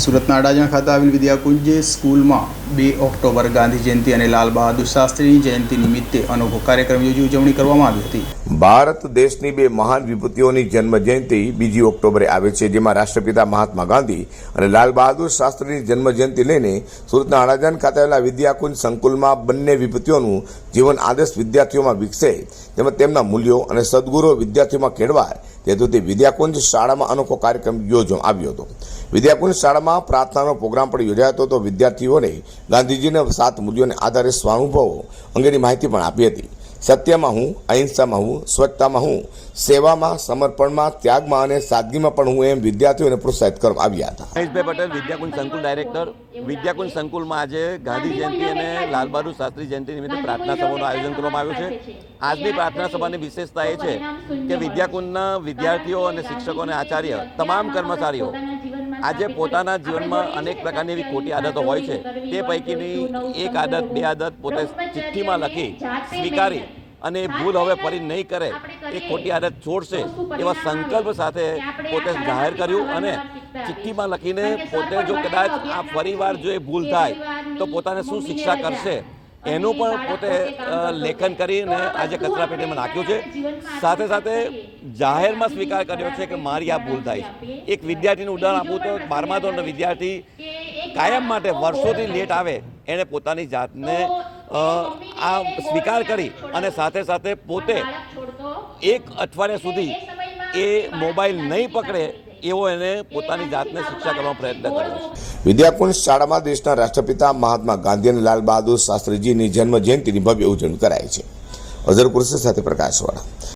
સુરતના અડાજણ ખાતે આવેલ વિદ્યાકુંજ સ્કૂલમાં બે ઓક્ટોબર ગાંધી જયંતિ અને લાલ બહાદુર શાસ્ત્રીની જયંતિ નિમિત્તે અનોખો કાર્યક્રમ યોજી ઉજવણી કરવામાં આવી હતી. ભારત દેશની બે મહાન વિભૂતિઓની જન્મ જયંતિ બીજી ઓક્ટોબરે આવે છે, જેમાં રાષ્ટ્રપિતા મહાત્મા ગાંધી અને લાલ બહાદુર શાસ્ત્રીની જન્મ જયંતિ લઈને સુરતના અડાજણ ખાતે આવેલા વિદ્યાકુંજ સંકુલમાં બંને વિભૂતિઓનું જીવન આદર્શ વિદ્યાર્થીઓમાં વિકસે તેમજ તેમના મૂલ્યો અને સદગુરો વિદ્યાર્થીઓમાં કેળવાય તે હેતુથી વિદ્યાકુંજ શાળામાં અનોખો કાર્યક્રમ યોજવામાં આવ્યો હતો. વિદ્યાકુંજ શાળામાં પ્રાર્થનાનો પ્રોગ્રામ પણ યોજાયો હતો. વિદ્યાર્થીઓને ગાંધીજીના સાત મૂલ્યોને આધારે સ્વાનુભવો અંગેની માહિતી પણ આપી હતી. સત્યમાં હું, અહિંસામાં હું, સ્વચ્છતામાં હું, સેવામાં, સમર્પણમાં, ત્યાગમાં અને સાદગીમાં પણ હું એમ વિદ્યાર્થીઓને પ્રોત્સાહિત કરવા આવ્યા હતા. મહેશભાઈ પટેલ, વિદ્યાકુંજ સંકુલ ડાયરેક્ટર. વિદ્યાકુંજ સંકુલમાં આજે ગાંધી જયંતિ અને લાલબહાદુર શાસ્ત્રી જયંતિ નિમિત્તે પ્રાર્થના સભાનું આયોજન કરવામાં આવ્યું છે. આજની પ્રાર્થના સભાની વિશેષતા એ છે કે વિદ્યાકુંજના વિદ્યાર્થીઓ અને શિક્ષકો અને આચાર્ય, તમામ કર્મચારીઓ આજે પોતાના જીવનમાં અનેક પ્રકારની એવી ખોટી આદતો હોય છે. તે પૈકીની એક આદત, બે આદત પોતે ચિઠ્ઠીમાં લખી, સ્વીકારી અને ભૂલ હવે ફરી નહીં કરે. એ ખોટી આદત છોડશે એવા સંકલ્પ સાથે પોતે જાહેર કર્યું અને ચિઠ્ઠીમાં લખીને પોતે જો કદાચ આ ફરીવાર જો એ ભૂલ થાય, તો પોતાને શું શિક્ષા કરશે? એનું પણ પોતે લેખન કરીને આજે કચરા પેટીમાં નાખ્યું છે. સાથે સાથે જાહેરમાં સ્વીકાર કર્યો છે કે મારી આ ભૂલ થાય છે. એક વિદ્યાર્થીનું ઉદાહરણ આપું તો બારમા ધોરણનો વિદ્યાર્થી કાયમ માટે વર્ષોથી લેટ આવે એણે પોતાની જાતને આ સ્વીકાર કરી અને સાથે સાથે પોતે એક અઠવાડિયા સુધી એ મોબાઈલ નહીં પકડે એવો એને પોતાની જાતને શિક્ષા કરવાનો પ્રયત્ન કર્યો વિદ્યાકુંજ શાળામાં દેશના રાષ્ટ્રપિતા મહાત્મા ગાંધી અને લાલ બહાદુર શાસ્ત્રીજીની જન્મ જયંતિની ભવ્ય ઉજવણી કરાય છે. અઝર સાથે પ્રકાશવાળા.